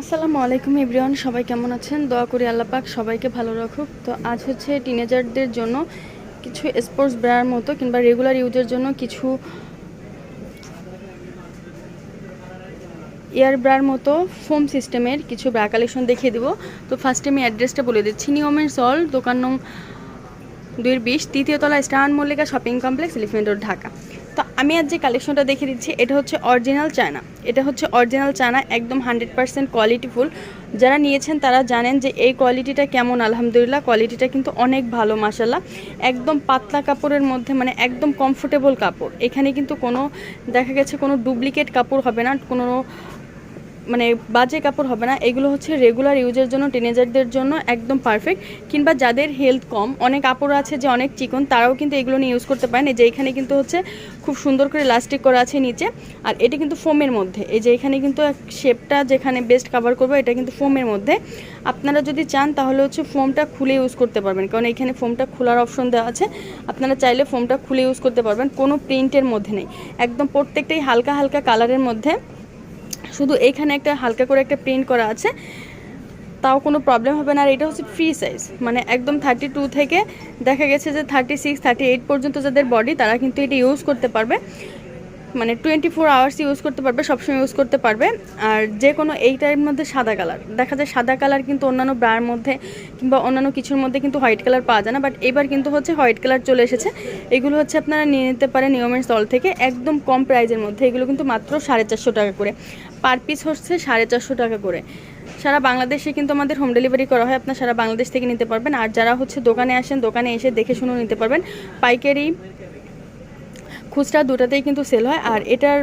আসসালামু আলাইকুম এভরিওয়ান, সবাই কেমন আছেন? দোয়া করি আল্লাহ পাক সবাইকে ভালো রাখুক। তো আজ হচ্ছে টিনেজারদের জন্য কিছু স্পোর্টস ব্রার মতো কিংবা রেগুলার ইউজের জন্য কিছু এয়ার ব্রার মতো ফোম সিস্টেমের কিছু ব্রা কালেকশন দেখিয়ে দিব। তো ফার্স্টে আমি অ্যাড্রেসটা বলে দিচ্ছি। নিয়মের সল দোকান নং দুইয়ের বিশ তৃতীয়তলা স্টান Mallika shopping complex elephant road Dhaka. তো আমি আজ যে কালেকশনটা দেখে দিচ্ছি, এটা হচ্ছে অরিজিনাল চায়না। এটা হচ্ছে অরিজিনাল চায়না, একদম হান্ড্রেড পার্সেন্ট কোয়ালিটিফুল যারা নিয়েছেন, তারা জানেন যে এই কোয়ালিটিটা কেমন, আলহামদুলিল্লাহ। কোয়ালিটিটা কিন্তু অনেক ভালো মাসাল্লাহ একদম পাতলা কাপড়ের মধ্যে মানে একদম কমফোর্টেবল কাপড়। এখানে কিন্তু কোনো, দেখা গেছে কোনো ডুপ্লিকেট কাপড় হবে না, কোনো মানে বাজে কাপড় হবে না। এগুলো হচ্ছে রেগুলার ইউজের জন্য টিনেজারদের জন্য একদম পারফেক্ট কিংবা যাদের হেলথ কম, অনেক কাপড় আছে যে অনেক চিকন, তারাও কিন্তু এগুলো নিয়ে ইউজ করতে পারেন। এই যে এখানে কিন্তু হচ্ছে খুব সুন্দর করে লাস্টিক করা আছে নিচে। আর এটা কিন্তু ফোমের মধ্যে। এই যে এখানে কিন্তু শেপটা যেখানে বেস্ট কাভার করব, এটা কিন্তু ফোমের মধ্যে। আপনারা যদি চান তাহলে হচ্ছে ফোমটা খুলে ইউজ করতে পারবেন। কারণ এখানে ফোমটা খোলার অপশন দেওয়া আছে। আপনারা চাইলে ফোমটা খুলে ইউজ করতে পারবেন। কোনো প্রিন্টের মধ্যে নেই। একদম প্রত্যেকটাই হালকা হালকা কালারের মধ্যে। শুধু এখানে একটা হালকা করে একটা প্রিন্ট করা আছে, তাও কোনো প্রবলেম হবে না। আর এটা হচ্ছে ফ্রি সাইজ মানে একদম থার্টি টু থেকে দেখা গেছে যে থার্টি সিক্স থার্টি এইট পর্যন্ত যাদের বডি তারা কিন্তু এটা ইউজ করতে পারবে। মানে টোয়েন্টি ফোর আওয়ার্স ইউজ করতে পারবে, সবসময় ইউজ করতে পারবে। আর যে কোনো এই এইটার মধ্যে সাদা কালার দেখা যায় সাদা কালার কিন্তু অন্যান্য ব্রার মধ্যে কিংবা অন্যান্য কিছুর মধ্যে কিন্তু হোয়াইট কালার পাওয়া যায় না বাট এবার কিন্তু হচ্ছে হোয়াইট কালার চলে এসেছে। এগুলো হচ্ছে আপনারা নিয়ে নিতে পারেন নিয়মের স্থল থেকে। একদম কম প্রাইজের মধ্যে। এগুলো কিন্তু মাত্র সাড়ে চারশো টাকা করে। পার পিস হচ্ছে সাড়ে চারশো টাকা করে। সারা বাংলাদেশে কিন্তু আমাদের হোম ডেলিভারি করা হয়। আপনার সারা বাংলাদেশ থেকে নিতে পারবেন। আর যারা হচ্ছে দোকানে আসেন, দোকানে এসে দেখে শুনেও নিতে পারবেন। পাইকারি খুচরা দুটাতেই কিন্তু সেল হয়। আর এটার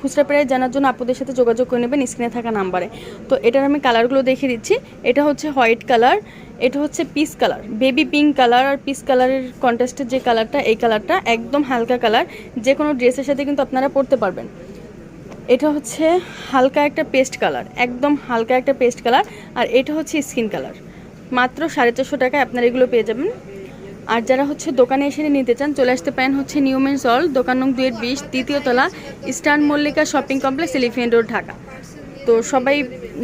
খুচরা প্রায় জানার জন্য আপনাদের সাথে যোগাযোগ করে নেবেন স্ক্রিনে থাকা নাম্বারে তো এটার আমি কালারগুলো দেখিয়ে দিচ্ছি। এটা হচ্ছে হোয়াইট কালার এটা হচ্ছে piece colour baby pink colour আর পিস কালারের কন্ট্রাস্টের যে কালারটা এই কালারটা একদম হালকা কালার যে কোনো ড্রেসের সাথে কিন্তু আপনারা পরতে পারবেন। এটা হচ্ছে হালকা একটা পেস্ট কালার একদম হালকা একটা পেস্ট কালার আর এটা হচ্ছে স্কিন কালার মাত্র সাড়ে চারশো টাকায় আপনারা এগুলো পেয়ে যাবেন। আর যারা হচ্ছে দোকানে এসে নিতে চান, চলে আসতে পারেন হচ্ছে নিউমেন সল দোকান নং দুয়ের বিশ তৃতীয় তলা, Eastern Mallika shopping complex elephant road, Dhaka. তো সবাই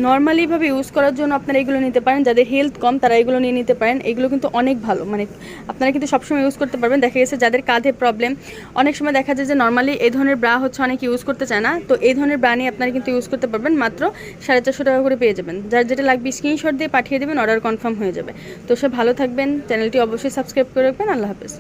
নর্মালিভাবে ইউজ করার জন্য আপনারা এগুলো নিতে পারেন। যাদের হেলথ কম, তারা এগুলো নিয়ে নিতে পারেন। এগুলো কিন্তু অনেক ভালো। মানে আপনারা কিন্তু সবসময় ইউজ করতে পারবেন। দেখা গেছে যাদের কাঁধে প্রবলেম অনেক সময় দেখা যায় যে নর্মালি এই ধরনের ব্রা হচ্ছে, অনেকে ইউজ করতে চায় না। তো এই ধরনের ব্রা নিয়ে আপনারা কিন্তু ইউজ করতে পারবেন। মাত্র সাড়ে চারশো টাকা করে পেয়ে যাবেন। যার যেটা লাগবে স্ক্রিনশট দিয়ে পাঠিয়ে দেবেন অর্ডার কনফার্ম হয়ে যাবে। তো সে ভালো থাকবেন। চ্যানেলটি অবশ্যই সাবস্ক্রাইব করে রাখবেন। আল্লাহ হাফেজ।